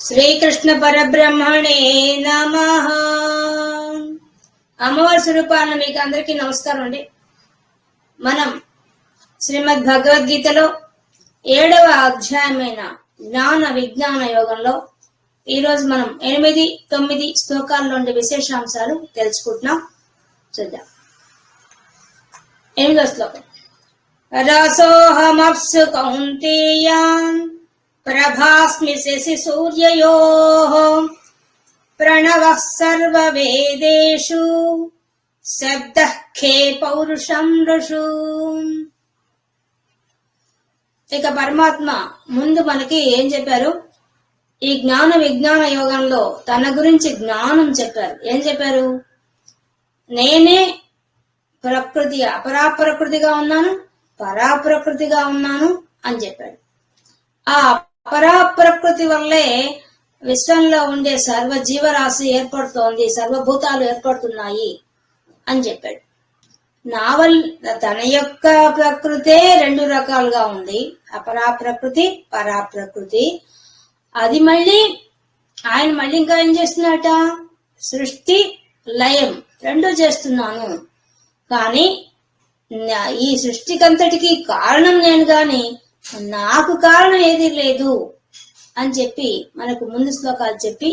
శ్రీకృష్ణ పరబ్రహ్మణే నమ. అమ్మవారి స్వరూపాలను మీకు అందరికీ నమస్కారం అండి. మనం శ్రీమద్ భగవద్గీతలో ఏడవ అధ్యాయమైన జ్ఞాన విజ్ఞాన యోగంలో ఈరోజు మనం ఎనిమిది తొమ్మిది శ్లోకాల్లోని విశేషాంశాలు తెలుసుకుంటున్నాం. చూద్దాం. ఎనిమిదో శ్లోకం. రసోహమప్సు కౌంతేయాన్ ప్రభాస్మి శశి సూర్యయోః. ప్రణవः సర్వవేదేషు. శబ్ద ఖే పౌరుషం ఋషు. ఇక పరమాత్మ ముందు మనకి ఏం చెప్పారు? ఈ జ్ఞాన విజ్ఞాన యోగంలో తన గురించి జ్ఞానం చెప్పారు. ఏం చెప్పారు? నేనే ప్రకృతి అపరాప్రకృతిగా ఉన్నాను పరాప్రకృతిగా ఉన్నాను అని చెప్పాడు ఆ అపరాప్రకృతి వల్లే విశ్వంలో ఉండే సర్వ జీవరాశి ఏర్పడుతోంది సర్వభూతాలు ఏర్పడుతున్నాయి అని చెప్పాడు. నా వల్ల తన యొక్క ప్రకృతే రెండు రకాలుగా ఉంది. అపరాప్రకృతి పరాప్రకృతి. అది మళ్ళీ ఆయన మళ్ళీ ఇంకా ఏం చేస్తున్నట సృష్టి లయం రెండు చేస్తున్నాను. కానీ ఈ సృష్టికంతటికి కారణం నేను కానీ నాకు కారణం ఏది లేదు అని చెప్పి మనకు ముందు శ్లోకాలు చెప్పి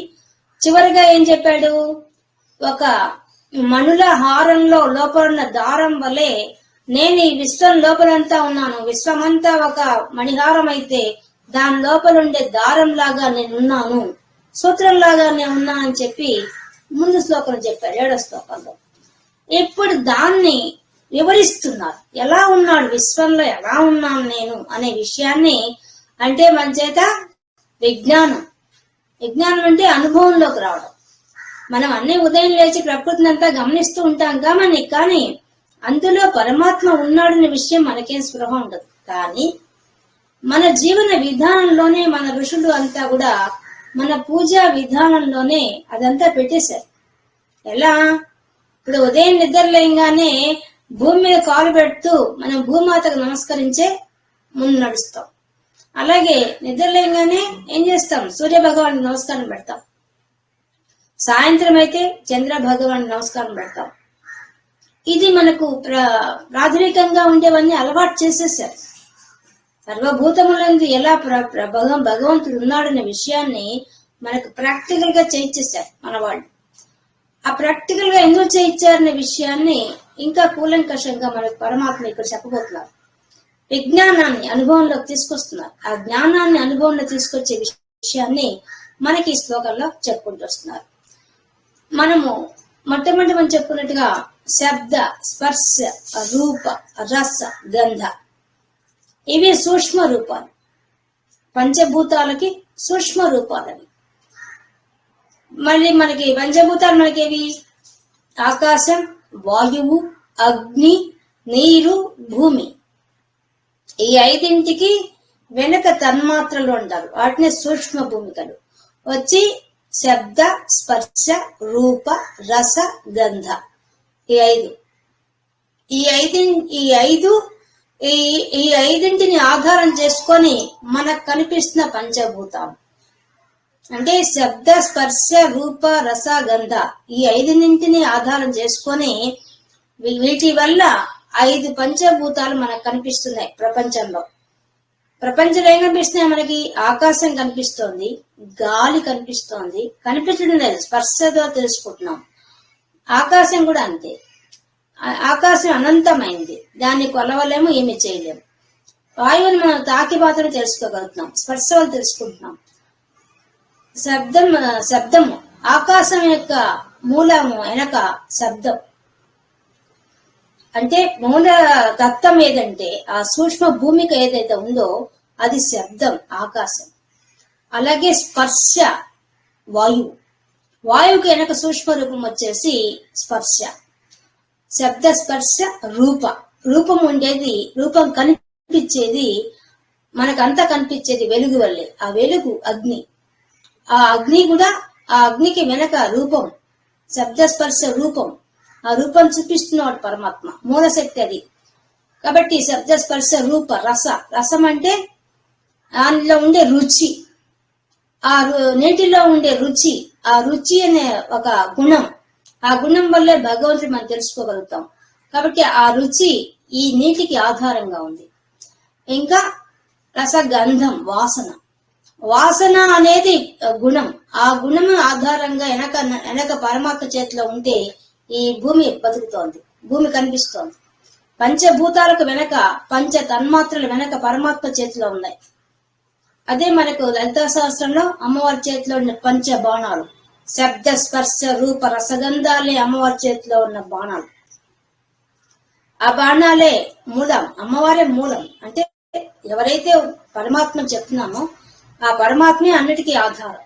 చివరిగా ఏం చెప్పాడు? ఒక మణుల హారంలో లోపల ఉన్న దారం వలె నేను ఈ విశ్వం లోపలంతా ఉన్నాను. విశ్వమంతా ఒక మణిహారం అయితే దాని లోపల ఉండే దారం లాగా నేను ఉన్నాను సూత్రం లాగా నేను ఉన్నానని చెప్పి ముందు శ్లోకం చెప్పారు ఏడో శ్లోకంలో. ఇప్పుడు దాన్ని వివరిస్తున్నారు. ఎలా ఉన్నాడు? విశ్వంలో ఎలా ఉన్నాను నేను అనే విషయాన్ని అంటే మన చేత విజ్ఞానం. విజ్ఞానం అంటే అనుభవంలోకి రావడం. మనం అన్ని ఉదయం లేచి ప్రకృతిని అంతా గమనిస్తూ ఉంటాం కానీ కానీ అందులో పరమాత్మ ఉన్నాడనే విషయం మనకేం స్పృహ ఉండదు. కానీ మన జీవన విధానంలోనే మన ఋషులు అంతా కూడా మన పూజా విధానంలోనే అదంతా పెట్టేశారు. ఎలా? ఇప్పుడు ఉదయం నిద్ర లేయంగానే భూమి మీద కాలు పెడుతూ మనం భూమాతకు నమస్కరించే ముందు నడుస్తాం. అలాగే నిద్రలేగానే ఏం చేస్తాం? సూర్య భగవాన్ నమస్కారం పెడతాం. సాయంత్రం అయితే చంద్ర భగవాన్ నమస్కారం పెడతాం. ఇది మనకు ప్రాథమికంగా ఉండేవన్నీ అలవాటు చేసేసారు. సర్వభూతములందు ఎలా ప్ర భగవంతుడు ఉన్నాడనే విషయాన్ని మనకు ప్రాక్టికల్గా చేయించేశారు మన వాళ్ళు ఆ ప్రాక్టికల్గా ఎందుకు చేయించారనే విషయాన్ని ఇంకా కూలంకషంగా మనకు పరమాత్మ ఇక్కడ చెప్పబోతున్నారు. విజ్ఞానాన్ని అనుభవంలోకి తీసుకొస్తున్నారు. ఆ జ్ఞానాన్ని అనుభవంలో తీసుకొచ్చే విషయాన్ని మనకి ఈ శ్లోకంలో చెప్పుకుంటూ వస్తున్నారు. మనము మొట్టమొదటి మనం చెప్పుకున్నట్టుగా శబ్ద స్పర్శ రూప రస గంధ. ఇవి సూక్ష్మ రూపాలు. పంచభూతాలకి సూక్ష్మ రూపాలవి మళ్ళీ మనకి పంచభూతాలు మనకేవి? ఆకాశం వాయువు అగ్ని నీరు భూమి. ఈ ఐదింటికి వెనక తన్మాత్రలు ఉంటారు వాటిని సూక్ష్మ భూమికలు. వచ్చి శబ్ద స్పర్శ రూప రస గంధ. ఈ ఐదు. ఈ ఐదు ఈ ఐదు ఈ ఈ ఐదింటిని ఆధారం చేసుకొని మనకు కనిపిస్తున్న పంచభూతాలు. అంటే శబ్ద స్పర్శ రూప రస గంధ ఈ ఐదునింటిని ఆధారం చేసుకొని వీటి వల్ల ఐదు పంచభూతాలు మనకు కనిపిస్తున్నాయి ప్రపంచంలో. ప్రపంచంలో ఏం కనిపిస్తున్నాయి మనకి? ఆకాశం కనిపిస్తోంది గాలి కనిపిస్తోంది. కనిపించడం లేదు స్పర్శతో తెలుసుకుంటున్నాం. ఆకాశం కూడా అంతే. ఆకాశం అనంతమైంది. దాన్ని కొలవలేము ఏమి చేయలేము. వాయువుని మనం తాకి మాత్రం తెలుసుకోగలుగుతున్నాం స్పర్శ వల్ల తెలుసుకుంటున్నాం. శబ్దం శబ్దము. ఆకాశం యొక్క మూలము వెనక శబ్దం. అంటే మూల తత్వం ఏదంటే ఆ సూక్ష్మ భూమిక ఏదైతే ఉందో అది శబ్దం ఆకాశం. అలాగే స్పర్శ వాయువు. వాయువుకి వెనక సూక్ష్మ రూపం వచ్చేసి స్పర్శ. శబ్ద స్పర్శ రూప. రూపం ఉండేది రూపం కనిపించేది మనకంతా కనిపించేది వెలుగు వల్లే. ఆ వెలుగు అగ్ని. ఆ అగ్ని కూడా ఆ అగ్నికి వెనక రూపం శబ్దస్పర్శ రూపం. ఆ రూపం చూపిస్తున్నాడు పరమాత్మ మూలశక్తి అది. కాబట్టి శబ్దస్పర్శ రూప రస. రసం అంటే దానిలో ఉండే రుచి. ఆ రు- నీటిలో ఉండే రుచి. ఆ రుచి అనే ఒక గుణం. ఆ గుణం వల్లే భగవంతుడు మనం తెలుసుకోగలుగుతాం. కాబట్టి ఆ రుచి ఈ నీటికి ఆధారంగా ఉంది. ఇంకా రసగంధం వాసన. వాసన అనేది గుణం. ఆ గుణం ఆధారంగా వెనక వెనక పరమాత్మ చేతిలో ఉంటే ఈ భూమి బతుకుతోంది భూమి కనిపిస్తోంది. పంచభూతాలకు వెనక పంచ తన్మాత్రలు వెనక పరమాత్మ చేతిలో ఉన్నాయి. అదే మనకు లలిత శాస్త్రంలో అమ్మవారి చేతిలో ఉన్న పంచ బాణాలు. శబ్ద స్పర్శ రూప రసగంధాలే అమ్మవారి చేతిలో ఉన్న బాణాలు. ఆ బాణాలే మూలం అమ్మవారే మూలం. అంటే ఎవరైతే పరమాత్మ చెప్తున్నామో ఆ పరమాత్మే అన్నిటికీ ఆధారం.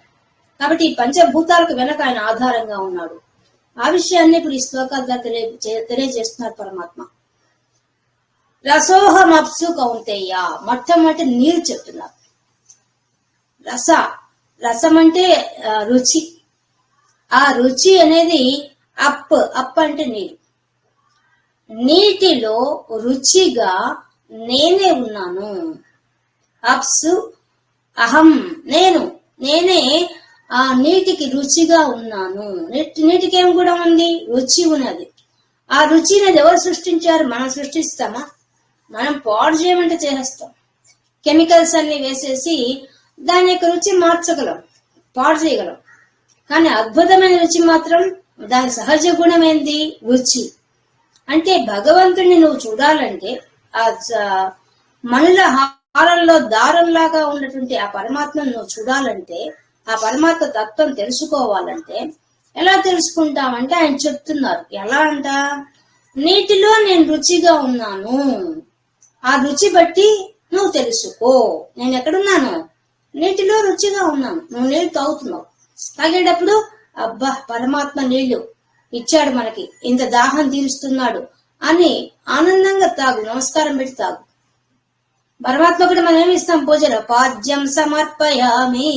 కాబట్టి ఈ పంచభూతాలకు వెనక ఆయన ఆధారంగా ఉన్నాడు. ఆ విషయాన్ని ఇప్పుడు ఈ శ్లోకాల ద్వారా తెలియ తెలియజేస్తున్నారు పరమాత్మ. రసోహమప్సు కౌంతేయ మొట్టమొదటి నీరు చెప్తున్నారు. రస రసం అంటే రుచి. ఆ రుచి అనేది అప్ అప్ అంటే నీరు. నీటిలో రుచిగా నేనే ఉన్నాను. అప్సు అహం నేను నేనే ఆ నీటికి రుచిగా ఉన్నాను. నీటి నీటికి ఏం కూడా ఉంది? రుచి ఉన్నది. ఆ రుచి అనేది ఎవరు సృష్టించారు? మనం సృష్టిస్తామా? మనం పాడు చేయమంటే చేసేస్తాం. కెమికల్స్ అన్ని వేసేసి దాని యొక్క రుచి మార్చగలం పాడు చేయగలం. కానీ అద్భుతమైన రుచి మాత్రం దాని సహజ గుణం ఏంది రుచి. అంటే భగవంతుడిని నువ్వు చూడాలంటే ఆ మనలో హారంలో దారంలాగా ఉన్నటువంటి ఆ పరమాత్మను నువ్వు చూడాలంటే ఆ పరమాత్మ తత్వం తెలుసుకోవాలంటే ఎలా తెలుసుకుంటామంటే ఆయన చెప్తున్నారు. ఎలా అంట? నీటిలో నేను రుచిగా ఉన్నాను. ఆ రుచి బట్టి నువ్వు తెలుసుకో. నేను ఎక్కడున్నాను? నీటిలో రుచిగా ఉన్నాను. నువ్వు నీళ్ళు తాగుతున్నావు. తాగేటప్పుడు అబ్బా పరమాత్మ నీళ్ళు ఇచ్చాడు మనకి. ఇంత దాహం తీరుస్తున్నాడు అని ఆనందంగా తాగు నమస్కారం పెట్టి తాగు. పరమాత్మ కూడా మనం ఏమి ఇస్తాం పూజలో? పాద్యం సమర్పయామి.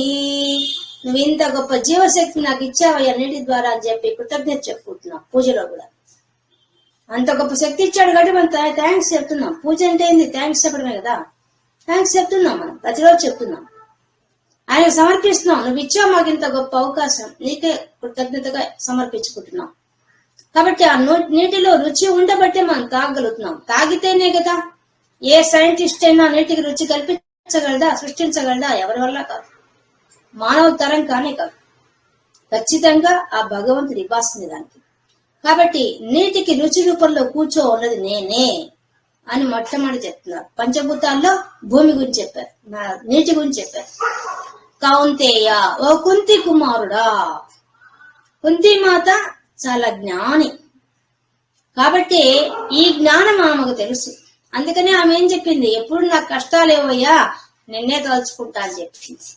నువ్వు ఇంత గొప్ప జీవశక్తి నాకు ఇచ్చావయ్యా నీటి ద్వారా అని చెప్పి కృతజ్ఞత చెప్పుకుంటున్నాం పూజలో కూడా. అంత గొప్ప శక్తి ఇచ్చాడు కాబట్టి మనం థ్యాంక్స్ చెప్తున్నాం. పూజ అంటే ఏంది? థ్యాంక్స్ చెప్పడమే కదా. థ్యాంక్స్ చెప్తున్నాం మనం. ప్రతిరోజు చెప్తున్నాం. ఆయన సమర్పిస్తున్నాం. నువ్వు ఇచ్చావు మాకు ఇంత గొప్ప అవకాశం. నీకే కృతజ్ఞతగా సమర్పించుకుంటున్నాం. కాబట్టి ఆ నూ- నీటిలో రుచి ఉండబట్టే మనం తాగలుగుతున్నాం. తాగితేనే కదా ఏ సైంటిస్ట్ అయినా నీటికి రుచి కల్పించగలదా సృష్టించగలదా? ఎవరి వల్ల కాదు. మానవ తరం కానే కాదు. ఖచ్చితంగా ఆ భగవంతుడు ఇవ్వాల్సింది దానికి. కాబట్టి నీటికి రుచి రూపంలో కూర్చో ఉన్నది నేనే అని మొట్టమొదటి చెప్తున్నారు. పంచభూతాల్లో భూమి గురించి చెప్పారు. నా- నీటి గురించి చెప్పారు. కౌంతేయ ఓ కుంతి కుమారుడా. కుంతి మాత చాలా జ్ఞాని. కాబట్టి ఈ జ్ఞానం ఆమెకు తెలుసు. అందుకనే ఆమె ఏం చెప్పింది? ఎప్పుడు నాకు కష్టాలు ఏవయ్యా నిన్నే తలుచుకుంటా అని చెప్పింది.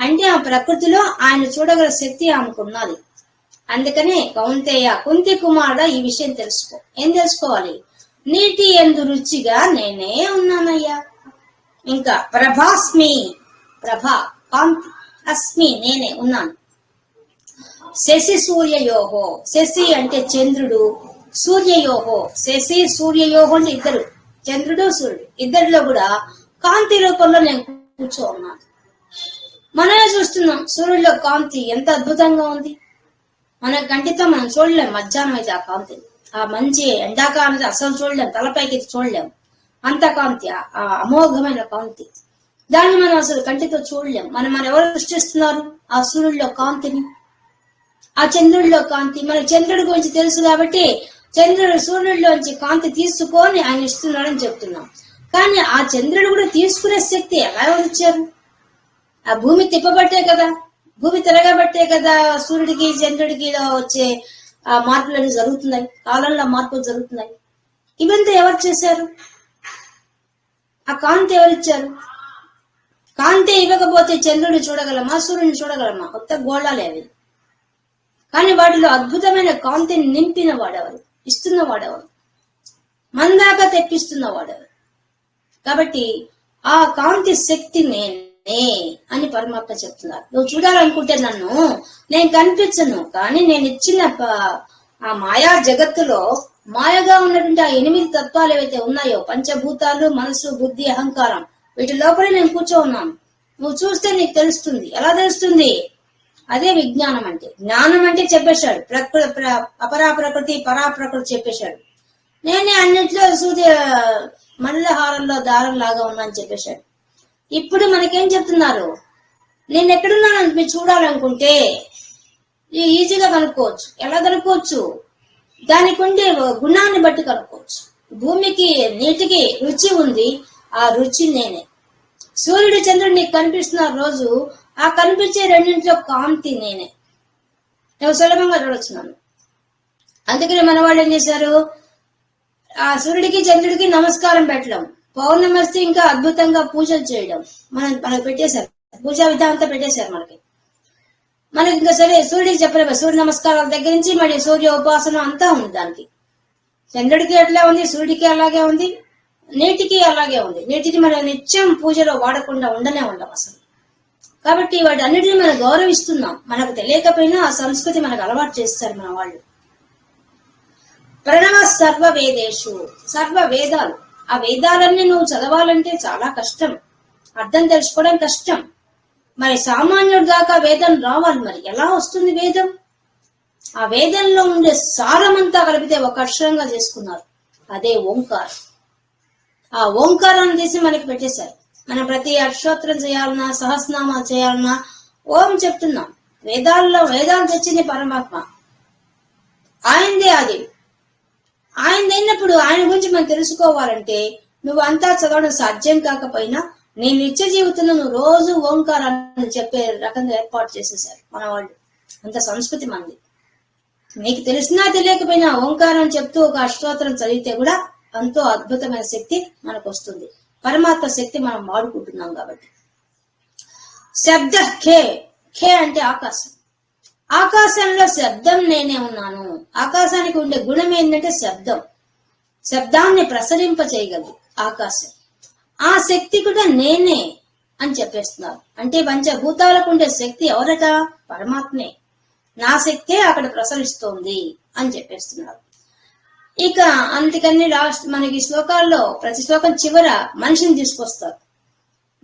అంటే ఆ ప్రకృతిలో ఆయన చూడగల శక్తి ఆమెకున్నది అందుకనే కౌంతేయ కుంతి కుమారుడ ఈ విషయం తెలుసుకో. ఏం తెలుసుకోవాలి? నీటి ఎందు రుచిగా నేనే ఉన్నానయ్యా. ఇంకా ప్రభాస్మి ప్రభ కాంతి అస్మి నేనే ఉన్నాను. శశి సూర్యయోహో శశి అంటే చంద్రుడు సూర్యయోహో శశి సూర్యయోహో అంటే ఇద్దరు. చంద్రుడు సూర్యుడు. ఇద్దరిలో కూడా కాంతి రూపంలో నేను కూర్చో ఉన్నాను మనమే చూస్తున్నాం సూర్యుడిలో కాంతి ఎంత అద్భుతంగా ఉంది. మన కంటితో మనం చూడలేం మధ్యాహ్నం అయితే ఆ కాంతి. ఆ మంచి ఎండాకాలం అసలు చూడలేం తలపైకి చూడలేం. అంత కాంతి ఆ- ఆ అమోఘమైన కాంతి. దాన్ని మనం అసలు కంటితో చూడలేం. మనం మన ఎవరు సృష్టిస్తున్నారు? ఆ సూర్యుడిలో కాంతిని. ఆ చంద్రుడిలో కాంతి. మన చంద్రుడి గురించి తెలుసు కాబట్టి చంద్రుడు సూర్యుడిలోంచి కాంతి తీసుకొని ఆయన ఇస్తున్నాడని చెప్తున్నాం. కానీ ఆ చంద్రుడు కూడా తీసుకునే శక్తి ఎలా ఇచ్చారు ఆ భూమి తిప్పబట్టే కదా? భూమి తిరగబట్టే కదా సూర్యుడికి చంద్రుడికి వచ్చే ఆ మార్పులన్నీ జరుగుతున్నాయి? కాలంలో మార్పులు జరుగుతున్నాయి. ఇవంతా ఎవరు చేశారు? ఆ కాంతి ఎవరిచ్చారు కాంతి ఇవ్వకపోతే చంద్రుడిని చూడగలమా? సూర్యుని చూడగలమా? కొత్త గోళాలే అవి. కానీ వాటిలో అద్భుతమైన కాంతిని నింపిన వాడెవరు ఇస్తున్న వాడెవరు మందాక తెప్పిస్తున్నవాడెవరు? కాబట్టి ఆ కాంతి శక్తి నేనే అని పరమాత్మ చెప్తున్నారు. నువ్వు చూడాలనుకుంటే నన్ను నేను కనిపించను కానీ నేను ఇచ్చిన ప- ఆ మాయా జగత్తులో మాయగా ఉన్నటువంటి ఆ ఎనిమిది తత్వాలు ఏవైతే ఉన్నాయో పంచభూతాలు మనసు బుద్ధి అహంకారం వీటి లోపలే నేను కూర్చో ఉన్నాను. నువ్వు చూస్తే నీకు తెలుస్తుంది. ఎలా తెలుస్తుంది? అదే విజ్ఞానం అంటే. జ్ఞానం అంటే చెప్పేశాడు. ప్రకృతి ప్ర- అపరా ప్రకృతి పరా ప్రకృతి చెప్పేశాడు. నేనే అన్నిట్లో సూర్య మల్లెహారంలో దారం లాగా ఉన్నా అని చెప్పేశాడు. ఇప్పుడు మనకేం చెప్తున్నారు? నేను ఎక్కడున్నాను మీరు చూడాలనుకుంటే ఈజీగా కనుక్కోవచ్చు. ఎలా కనుక్కోవచ్చు? దానికి ఉండే గుణాన్ని బట్టి కనుక్కోవచ్చు. భూమికి నీటికి రుచి ఉంది. ఆ రుచి నేనే. సూర్యుడు చంద్రుడు నీకు కనిపిస్తున్న రోజు ఆ కనిపించే రెండింటిలో కాంతి నేనే. నేను సులభంగా చూడొచ్చున్నాను అందుకని మన వాళ్ళు ఏం చేశారు? ఆ సూర్యుడికి చంద్రుడికి నమస్కారం పెట్టడం పౌర్ణమస్తే ఇంకా అద్భుతంగా పూజలు చేయడం మనం మనకు పెట్టేశారు. పూజా విధానం అంతా పెట్టేశారు మనకి. మనకి ఇంకా సరే సూర్యుడికి చెప్పలేము. సూర్య నమస్కారాల దగ్గర నుంచి మరి సూర్య ఉపాసన అంతా ఉంది దానికి. చంద్రుడికి ఎట్లా ఉంది సూర్యుడికి అలాగే ఉంది నీటికి అలాగే ఉంది. నీటిని మనం నిత్యం పూజలో వాడకుండా ఉండనే ఉండం అసలు. కాబట్టి వాటి అన్నిటిని మనం గౌరవిస్తున్నాం. మనకు తెలియకపోయినా ఆ సంస్కృతి మనకు అలవాటు చేస్తారు మన వాళ్ళు. ప్రణవ సర్వ వేదేషు సర్వ వేదాలు ఆ వేదాలన్నీ నువ్వు చదవాలంటే చాలా కష్టం. అర్థం తెలుసుకోవడం కష్టం. మరి సామాన్యుడు దాకా వేదం రావాలి మరి. ఎలా వస్తుంది వేదం? ఆ వేదంలో ఉండే సారమంతా కలిపితే ఒక అక్షరంగా చేసుకున్నారు. అదే ఓంకార్. ఆ ఓంకారాన్ని తీసి మనకి పెట్టేశారు. మనం ప్రతి అక్షోత్రం చేయాలన్నా సహస్రనామాలు చేయాలన్నా ఓం చెప్తున్నాం. వేదాల్లో వేదాలు తెచ్చింది పరమాత్మ. ఆయనదే అది. ఆయన అయినప్పుడు ఆయన గురించి మనం తెలుసుకోవాలంటే నువ్వు అంతా చదవడం సాధ్యం కాకపోయినా నీ నిత్య జీవితంలో నువ్వు రోజు ఓంకారాన్ని చెప్పే రకంగా ఏర్పాటు చేసేసారు మన వాళ్ళు అంత సంస్కృతి మంది నీకు తెలిసినా తెలియకపోయినా ఓంకారం చెప్తూ ఒక అష్టోత్తరం చదివితే కూడా ఎంతో అద్భుతమైన శక్తి మనకు వస్తుంది పరమాత్మ శక్తి మనం వాడుకుంటున్నాం కాబట్టి. శబ్ద ఖే ఖే అంటే ఆకాశం. ఆకాశంలో శబ్దం నేనే ఉన్నాను. ఆకాశానికి ఉండే గుణం ఏంటంటే శబ్దం. శబ్దాన్ని ప్రసరింప చేయగలదు ఆకాశం. ఆ శక్తి కూడా నేనే అని చెప్పేస్తున్నారు. అంటే పంచభూతాలకు ఉండే శక్తి ఎవరట? పరమాత్మే. నా శక్తే అక్కడ ప్రసరిస్తోంది అని చెప్పేస్తున్నారు. ఇక అందుకని లాస్ట్ మనకి శ్లోకాల్లో ప్రతి శ్లోకం చివర మనిషిని తీసుకొస్తారు.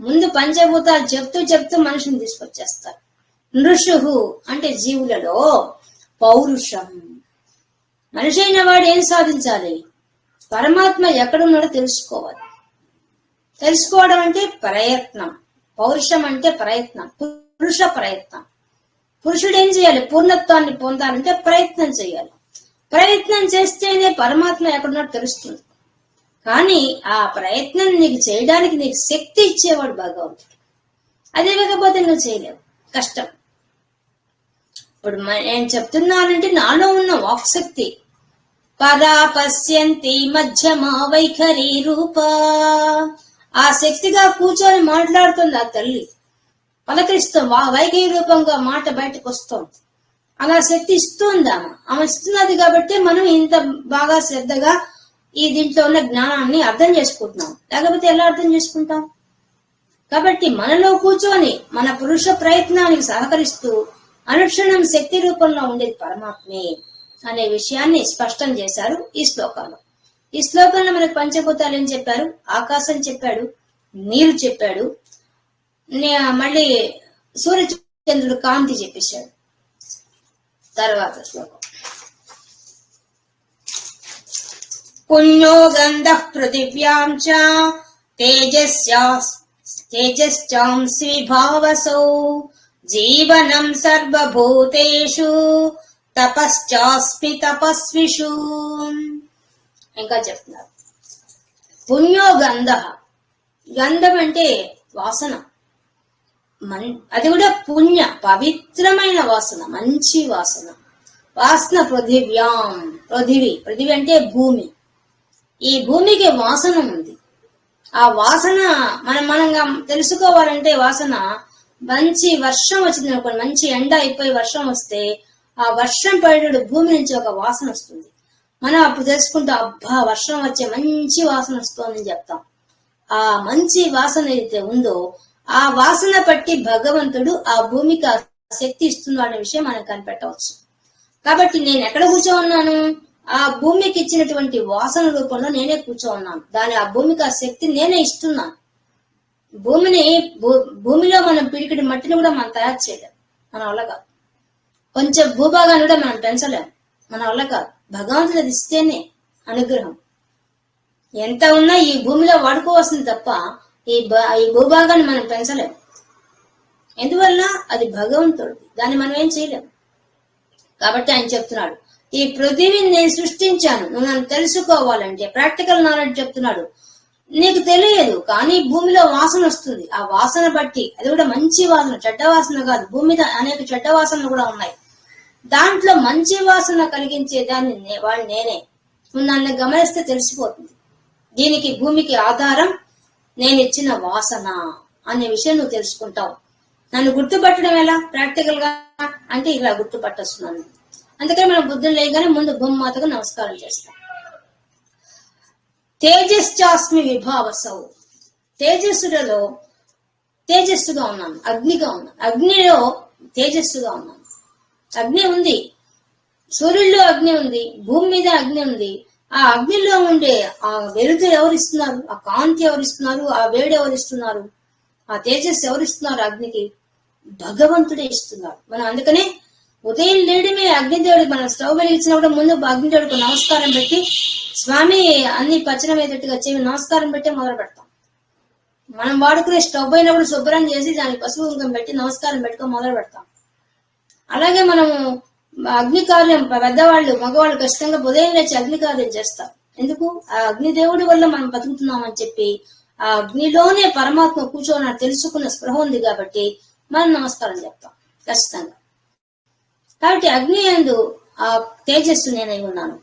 ముందు పంచభూతాలు చెప్తూ చెప్తూ మనిషిని తీసుకొచ్చేస్తారు. నృషు అంటే జీవులలో పౌరుషం. మనిషి అయిన వాడు ఏం సాధించాలి? పరమాత్మ ఎక్కడున్నాడో తెలుసుకోవాలి. తెలుసుకోవడం అంటే ప్రయత్నం. పౌరుషం అంటే ప్రయత్నం. పురుష ప్రయత్నం. పురుషుడు ఏం చేయాలి? పూర్ణత్వాన్ని పొందాలంటే ప్రయత్నం చేయాలి. ప్రయత్నం చేస్తేనే పరమాత్మ ఎక్కడున్నట్టు తెలుస్తుంది. కానీ ఆ ప్రయత్నం నీకు చేయడానికి నీకు శక్తి ఇచ్చేవాడు భగవంతుడు. అదే లేకపోతే నువ్వు చేయలేవు. కష్టం. ఇప్పుడు నేను చెప్తున్నానంటే నాలో ఉన్న వాక్శక్తి. పరా పశ్యంతి మధ్యమా వైఖరి రూపా. ఆ శక్తిగా కూర్చొని మాట్లాడుతుంది ఆ తల్లి. పలకరిస్తాం వా వైఖరి రూపంగా మాట బయటకు వస్తుంది అలా శక్తి ఇస్తుంది ఆమె ఆమె ఇస్తున్నది కాబట్టి మనం ఇంత బాగా శ్రద్ధగా ఈ దీంట్లో ఉన్న జ్ఞానాన్ని అర్థం చేసుకుంటున్నాం. లేకపోతే ఎలా అర్థం చేసుకుంటాం? కాబట్టి మనలో కూర్చొని మన పురుష ప్రయత్నానికి సహకరిస్తూ అనుక్షణం శక్తి రూపంలో ఉండేది పరమాత్మే అనే విషయాన్ని స్పష్టం చేశారు ఈ శ్లోకంలో. ఈ శ్లోకంలో మనకు పంచభూతాలు ఏం చెప్పారు? ఆకాశం చెప్పాడు నీరు చెప్పాడు నే- మళ్ళీ సూర్యచంద్రుడు కాంతి చెప్పేశాడు. తర్వాత శ్లోకం పుణ్యో గంధ పృథివ్యాం చ తేజశ్చాంసి భావసౌ జీవనం సర్వభూతేషు తపశ్చాస్మి తపస్విషు. ఇంకా చెప్తున్నారు. పుణ్యో గంధ గంధం అంటే వాసన. అది కూడా పుణ్య పవిత్రమైన వాసన మంచి వాసన. వాసన పృథివ్యాం పృథివి. పృథివి అంటే భూమి. ఈ భూమికి వాసన ఉంది. ఆ వాసన మనం మనం తెలుసుకోవాలంటే వాసన మంచి వర్షం వచ్చింది అనుకోండి మంచి ఎండ అయిపోయి వర్షం వస్తే ఆ వర్షం పడేటప్పుడు భూమి నుంచి ఒక వాసన వస్తుంది. మనం అప్పుడు తెలుసుకుంటాం అబ్బా వర్షం వచ్చే మంచి వాసన వస్తుందని చెప్తాం. ఆ మంచి వాసన ఏదైతే ఉందో ఆ వాసన పట్టి భగవంతుడు ఆ భూమికి ఆ శక్తి ఇస్తున్నాడు అనే విషయం మనం కనిపెట్టవచ్చు. కాబట్టి నేను ఎక్కడ కూర్చో ఉన్నాను ఆ భూమికి ఇచ్చినటువంటి వాసన రూపంలో నేనే కూర్చో ఉన్నాను దాని ఆ భూమికి ఆ శక్తి నేనే ఇస్తున్నాను. భూమిని భూ- భూమిలో మనం పిడికిడి మట్టిని కూడా మనం తయారు చేయలేం. మన వల్ల కాదు. కొంచెం భూభాగాన్ని కూడా మనం పెంచలేం. మన వల్ల కాదు. భగవంతుడు ఇస్తేనే అనుగ్రహం. ఎంత ఉన్నా ఈ భూమిలో వాడుకోవాల్సింది తప్ప ఈ ఈ భూభాగాన్ని మనం పెంచలేం. ఎందువల్ల? అది భగవంతుడు. దాన్ని మనం ఏం చేయలేం. కాబట్టి ఆయన చెప్తున్నాడు ఈ పృథివీని నేను సృష్టించాను నువ్వు నన్ను తెలుసుకోవాలంటే ప్రాక్టికల్ నాలెడ్జ్ చెప్తున్నాడు. నీకు తెలియదు కానీ భూమిలో వాసన వస్తుంది. ఆ వాసన బట్టి అది కూడా మంచి వాసన చెడ్డ వాసన కాదు. భూమి మీద అనేక చెడ్డ వాసనలు కూడా ఉన్నాయి. దాంట్లో మంచి వాసన కలిగించే దాన్ని వాడు నేనే. నువ్వు నన్ను గమనిస్తే తెలిసిపోతుంది. దీనికి భూమికి ఆధారం నేను ఇచ్చిన వాసన అనే విషయం నువ్వు తెలుసుకుంటావు. నన్ను గుర్తుపట్టడం ఎలా? ప్రాక్టికల్గా? అంటే ఇలా గుర్తుపట్టొస్తున్నాను. అందుకని మనం బుద్ధులు లేగానే ముందు భూమాతకు నమస్కారం చేస్తాం. తేజస్చాస్మి విభావసవు తేజస్సులలో తేజస్సుగా ఉన్నాను. అగ్నిగా ఉన్నాను. అగ్నిలో తేజస్సుగా ఉన్నాను. అగ్ని ఉంది. సూర్యుల్లో అగ్ని ఉంది. భూమి మీద అగ్ని ఉంది. ఆ అగ్నిలో ఉండే ఆ వెలుగు ఎవరు ఇస్తున్నారు ఆ కాంతి ఎవరు ఇస్తున్నారు ఆ వేడి ఎవరు ఇస్తున్నారు ఆ తేజస్సు ఎవరు ఇస్తున్నారు అగ్నికి? భగవంతుడే ఇస్తున్నారు. మనం అందుకనే ఉదయం లేడమే అగ్నిదేవుడు మనం స్టవ్ వెలిగించినప్పుడు ముందు అగ్నిదేవుడికి నమస్కారం పెట్టి స్వామి అన్ని పచ్చనం అయ్యేటట్టుగా చెవి నమస్కారం పెట్టి మొదలు పెడతాం. మనం వాడుకునే స్టవ్ అయినప్పుడు శుభ్రం చేసి దానికి పసుపు పెట్టి నమస్కారం పెట్టుకో మొదలు పెడతాం. అలాగే మనము అగ్ని కార్యం పెద్దవాళ్ళు మగవాళ్ళు ఖచ్చితంగా ఉదయం లేచి అగ్ని కార్యం చేస్తారు. ఎందుకు? ఆ అగ్నిదేవుడి వల్ల మనం బతుకుతున్నామని చెప్పి ఆ అగ్నిలోనే పరమాత్మ కూర్చోని తెలుసుకున్న స్పృహ ఉంది కాబట్టి మనం నమస్కారం చెప్తాం. ఖచ్చితంగా. కాబట్టి అగ్ని ఎందు ఆ తేజస్సు నేనై ఉన్నాను.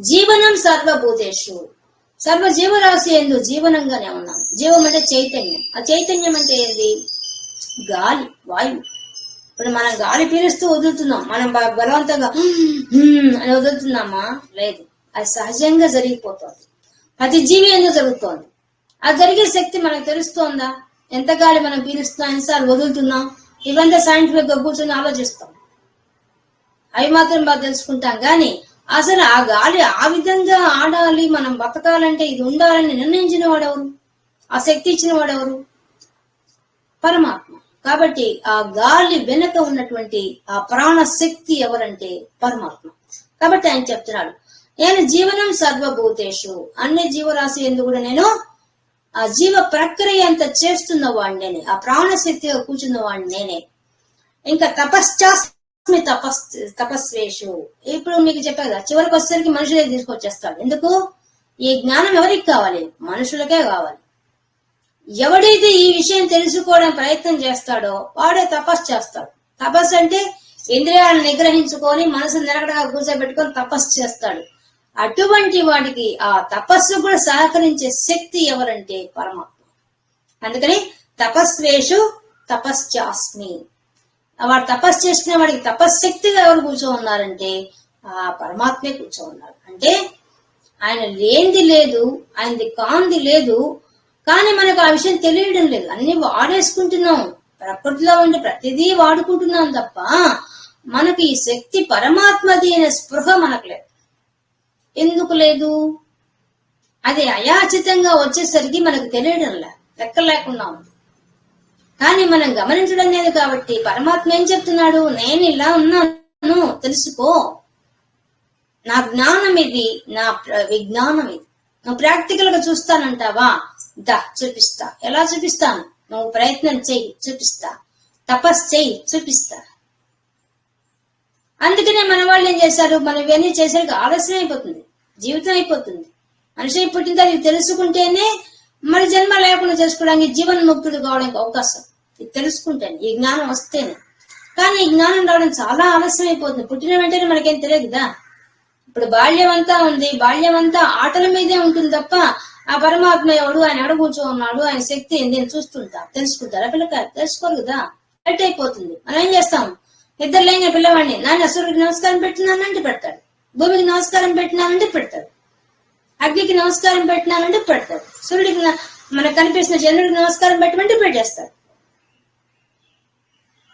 జీవనం సర్వభూతేషు. సర్వ జీవరాశి ఎందు జీవనంగానే ఉన్నాను. జీవం అంటే చైతన్యం. ఆ చైతన్యం అంటే ఏంది? గాలి వాయువు. ఇప్పుడు మనం గాలి పీలుస్తూ వదులుతున్నాం. మనం బలవంతంగా అని వదులుతున్నామా? లేదు. అది సహజంగా జరిగిపోతుంది. ప్రతి జీవి ఎందుకు జరుగుతోంది? ఆ జరిగే శక్తి మనకు తెలుస్తోందా? ఎంత గాలి మనం పీలుస్తున్నాం? ఎన్నిసార్లు వదులుతున్నాం? ఇవంతా సైంటిఫిక్గా కూర్చొని ఆలోచిస్తాం. అవి మాత్రం బాగా తెలుసుకుంటాం. కానీ అసలు ఆ గాలి ఆ విధంగా ఆడాలి మనం బతకాలంటే ఇది ఉండాలని నిర్ణయించిన వాడెవరు? ఆ శక్తి ఇచ్చిన వాడెవరు? పరమాత్మ. కాబట్టి ఆ గాలి వెనుక ఉన్నటువంటి ఆ ప్రాణ శక్తి ఎవరంటే పరమాత్మ. కాబట్టి ఆయన చెప్తున్నాడు నేను జీవనం సర్వభూతేషు అన్ని జీవరాశి ఎందుకు కూడా నేను ఆ జీవ ప్రక్రియ అంత చేస్తున్న వాడిని నేనే ఆ ప్రాణశక్తిగా కూర్చున్న వాడిని నేనే ఇంకా తపశ్చాస్మి తపస్ తపస్వేషు. ఇప్పుడు మీకు చెప్పాను కదా చివరికి వచ్చేసరికి మనుషులే తీసుకొచ్చేస్తాడు ఎందుకు? ఈ జ్ఞానం ఎవరికి కావాలి? మనుషులకే కావాలి. ఎవడైతే ఈ విషయం తెలుసుకోవడం ప్రయత్నం చేస్తాడో వాడే తపస్సు చేస్తాడు. తపస్సు అంటే ఇంద్రియాలను నిగ్రహించుకొని మనసు నిలకడగా కూర్చోబెట్టుకొని తపస్సు చేస్తాడు. అటువంటి వాడికి ఆ తపస్సు కూడా సహకరించే శక్తి ఎవరంటే పరమాత్మ. అందుకని తపస్వేషు తపస్చాస్మి వాడు తపస్సు చేసుకునే వాడికి తపశ్శక్తిగా ఎవరు కూర్చో ఉన్నారంటే ఆ పరమాత్మే కూర్చో ఉన్నారు అంటే ఆయన లేనిది లేదు ఆయనది కాంది లేదు కానీ మనకు ఆ విషయం తెలియడం లేదు. అన్ని వాడేసుకుంటున్నాం. ప్రకృతిలో ఉండి ప్రతిదీ వాడుకుంటున్నాం తప్ప మనకు ఈ శక్తి పరమాత్మది అనే స్పృహ మనకు లేదు. ఎందుకు లేదు? అది అయాచితంగా వచ్చేసరికి మనకు తెలియడం లే లెక్క లేకుండా ఉంది. కానీ మనం గమనించడం లేదు కాబట్టి పరమాత్మ ఏం చెప్తున్నాడు? నేను ఇలా ఉన్నాను తెలుసుకో. నా జ్ఞానం ఇది నా విజ్ఞానం ఇది నువ్వు ప్రాక్టికల్గా చూస్తానంటావా? దా చూపిస్తా. ఎలా చూపిస్తాను? నువ్వు ప్రయత్నం చెయ్యి చూపిస్తా. తపస్ చెయ్యి చూపిస్తా. అందుకనే మన వాళ్ళు ఏం చేశారు? మనం ఇవన్నీ చేసరికి ఆలస్యం అయిపోతుంది జీవితం అయిపోతుంది. మనిషి పుట్టిన తర్వాత ఇది తెలుసుకుంటేనే మరి జన్మ లేకుండా చేసుకోవడానికి జీవన ముక్తుడు కావడానికి అవకాశం. ఇది తెలుసుకుంటేనే ఈ జ్ఞానం వస్తేనే. కానీ ఈ జ్ఞానం రావడం చాలా ఆలస్యం అయిపోతుంది. పుట్టిన వెంటనే మనకేం తెలియదుదా ఇప్పుడు బాల్యం అంతా ఉంది. బాల్యం అంతా ఆటల మీదే ఉంటుంది తప్ప ఆ పరమాత్మ ఎవడు? ఆయన ఎడ ఉన్నాడు ఆయన శక్తి ఏంది? అని చూస్తుంటా. తెలుసుకుంటారా పిల్లకాయ తెలుసుకోరు కదా. కట్ అయిపోతుంది. మనం ఏం చేస్తాం? ఇద్దరు లేని పిల్లవాడిని నాన్న సూర్యుడికి నమస్కారం పెట్టినానంటే పెడతాడు. భూమికి నమస్కారం పెట్టినానంటే పెడతాడు. అగ్నికి నమస్కారం పెట్టినానంటే పెడతాడు. సూర్యుడికి మనకు కనిపిస్తున్న చంద్రుడికి నమస్కారం పెట్టమంటే పెట్టేస్తాడు.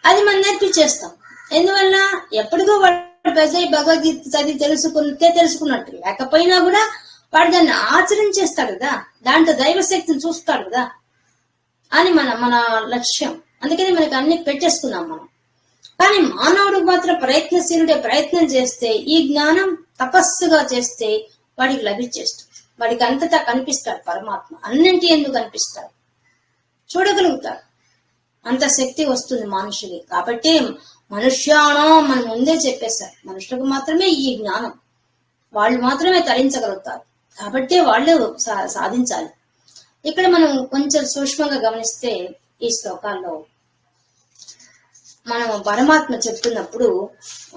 అది మనం నేర్పించేస్తాం. ఎందువల్ల? ఎప్పటికో వాడు పెద్ద భగవద్గీత చదివి తెలుసుకుంటే తెలుసుకున్నట్టు. లేకపోయినా కూడా వాడు దాన్ని ఆచరించేస్తాడు కదా. దాంట్లో దైవ శక్తిని చూస్తాడు కదా. అని మన మన లక్ష్యం. అందుకని మనకి అన్ని పెట్టేసుకున్నాం మనం. కానీ మానవుడు మాత్రం ప్రయత్నశీలుడే ప్రయత్నం చేస్తే ఈ జ్ఞానం తపస్సుగా చేస్తే వాడికి లభించేస్తుంది. వాడికి అంతటా కనిపిస్తాడు పరమాత్మ. అన్నింటి ఎందుకు కనిపిస్తాడు. చూడగలుగుతాడు. అంత శక్తి వస్తుంది మనుషులకి. కాబట్టి మనుష్యానో మన ముందే చెప్పేశారు. మనుషులకు మాత్రమే ఈ జ్ఞానం. వాళ్ళు మాత్రమే తరించగలుగుతారు. కాబట్టి వాళ్ళే సా- సాధించాలి. ఇక్కడ మనం కొంచెం సూక్ష్మంగా గమనిస్తే ఈ శ్లోకాల్లో మనం పరమాత్మ చెప్తున్నప్పుడు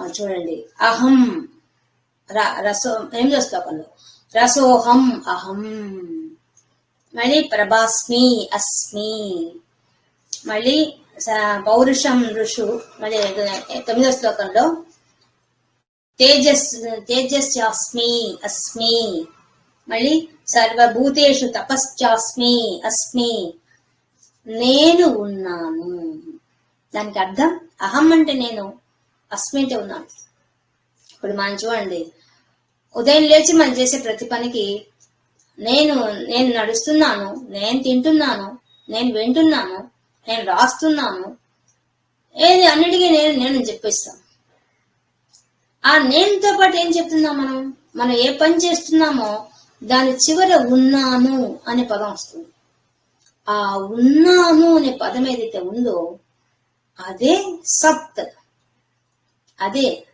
చూడండి. అహం ర- రసో ఏం శ్లోకంలో? రసోహం అహం. మళ్ళీ ప్రభాస్మి అస్మి. మళ్ళీ పౌరుషం ఋషు మళ్ళీ తొమ్మిదో శ్లోకంలో తేజస్ తేజస్యాస్మి అస్మి. మళ్ళీ సర్వభూతేషు తపశ్చాస్మి అస్మి. నేను ఉన్నాను. దానికి అర్థం అహం అంటే నేను అస్మి అంటే ఉన్నాను. ఇప్పుడు మనం చూడండి. ఉదయం లేచి మనం చేసే ప్రతి పనికి నేను నేను నడుస్తున్నాను నేను తింటున్నాను నేను వింటున్నాను నేను రాస్తున్నాను. ఏది అన్నిటికీ నేను నేను చెప్పేస్తాను ఆ నేనుతో పాటు ఏం చెప్తున్నాం మనం? మనం ఏ పని చేస్తున్నామో దాని చివర ఉన్నాను అనే పదం వస్తుంది. ఆ ఉన్నాను అనే పదం ఏదైతే ఉందో అదే సత్ అదే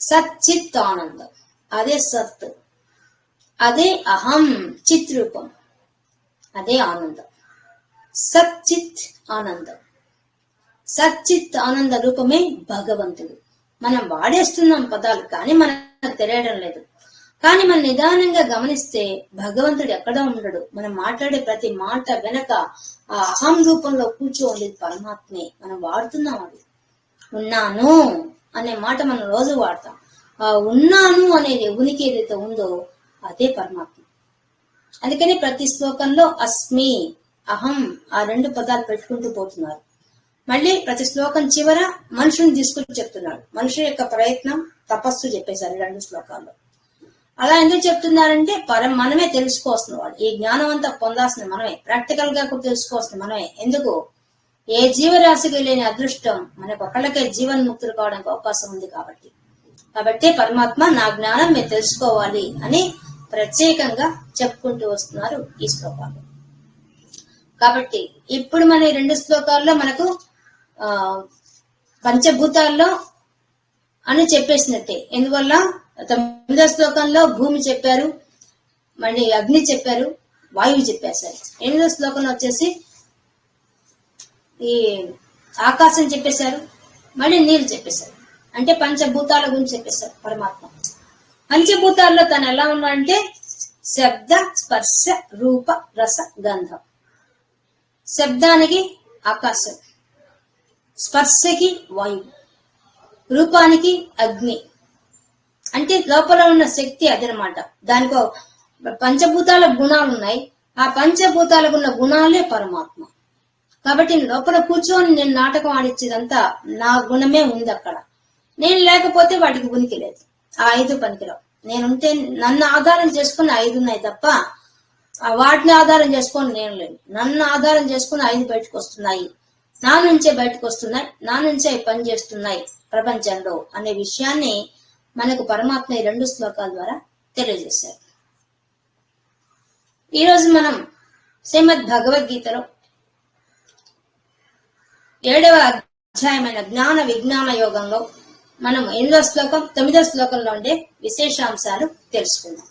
సచ్చిత్ ఆనందం అదే సత్ అదే అహం చిత్ రూపం అదే ఆనందం. సచ్చిత్ ఆనందం. సచ్చిత్ ఆనంద రూపమే భగవంతుడు. మనం వాడేస్తున్నాం పదాలు కానీ మనకు తెలియడం లేదు. కానీ మనం నిదానంగా గమనిస్తే భగవంతుడు ఎక్కడ ఉండడు. మనం మాట్లాడే ప్రతి మాట వెనక ఆ అహం రూపంలో కూర్చో ఉండేది పరమాత్మే. మనం వాడుతున్నాం అది. ఉన్నాను అనే మాట మనం రోజు వాడతాం. ఆ ఉన్నాను అనేది ఉనికి ఏదైతే ఉందో అదే పరమాత్మ. అందుకని ప్రతి శ్లోకంలో అస్మి అహం ఆ రెండు పదాలు పెట్టుకుంటూ పోతున్నారు. మళ్ళీ ప్రతి శ్లోకం చివర మనుషుని తీసుకుని చెప్తున్నాడు మనుషుల యొక్క ప్రయత్నం తపస్సు చెప్పేశారు రెండు శ్లోకాల్లో. అలా ఎందుకు చెప్తున్నారంటే పరం మనమే తెలుసుకోవాల్సిన వాళ్ళు. ఈ జ్ఞానం అంతా పొందాల్సిన మనమే. ప్రాక్టికల్గా కూడా తెలుసుకోవాల్సిన మనమే. ఎందుకు? ఏ జీవరాశికి లేని అదృష్టం మనకు ఒకళ్ళకే జీవన్ముక్తులు కావడానికి అవకాశం ఉంది కాబట్టి. కాబట్టి పరమాత్మ నా జ్ఞానం మీరు తెలుసుకోవాలి అని ప్రత్యేకంగా చెప్పుకుంటూ వస్తున్నారు ఈ శ్లోకాలు. కాబట్టి ఇప్పుడు మన ఈ రెండు శ్లోకాల్లో మనకు ఆ పంచభూతాల్లో అని చెప్పేసినట్టే. ఎందువల్ల? తొమ్మిదో శ్లోకంలో భూమి చెప్పారు మళ్ళీ అగ్ని చెప్పారు వాయువు చెప్పేశారు ఎనిమిదో శ్లోకంలో వచ్చేసి ఈ ఆకాశం చెప్పేశారు మళ్ళీ నీళ్ళు చెప్పేశారు. అంటే పంచభూతాల గురించి చెప్పేశారు పరమాత్మ. పంచభూతాల్లో తను ఎలా ఉన్నాడంటే శబ్ద స్పర్శ రూప రస గంధం. శబ్దానికి ఆకాశం స్పర్శకి వాయువు రూపానికి అగ్ని. అంటే లోపల ఉన్న శక్తి అదనమాట. దానికో పంచభూతాల గుణాలు ఉన్నాయి. ఆ పంచభూతాలకు ఉన్న గుణాలే పరమాత్మ. కాబట్టి లోపల కూర్చొని నేను నాటకం ఆడిచ్చేదంతా నా గుణమే ఉంది అక్కడ. నేను లేకపోతే వాటికి ఉనికి లేదు. ఆ ఐదు పనికిరావు. నేనుంటే నన్ను ఆధారం చేసుకుని ఐదు ఉన్నాయి తప్ప ఆ వాటిని ఆధారం చేసుకొని నేను లేను. నన్ను ఆధారం చేసుకుని ఐదు బయటకు వస్తున్నాయి. నా నుంచే బయటకు వస్తున్నాయి. నా నుంచే అవి పని చేస్తున్నాయి ప్రపంచంలో అనే విషయాన్ని మనకు పరమాత్మ ఈ రెండు శ్లోకాల ద్వారా తెలియజేశారు. ఈరోజు మనం శ్రీమద్ భగవద్గీతలో ఏడవ అధ్యాయమైన జ్ఞాన విజ్ఞాన యోగంలో మనం ఎనిమిదో శ్లోకం తొమ్మిదో శ్లోకంలో ఉండే విశేషాంశాలు తెలుసుకుందాం.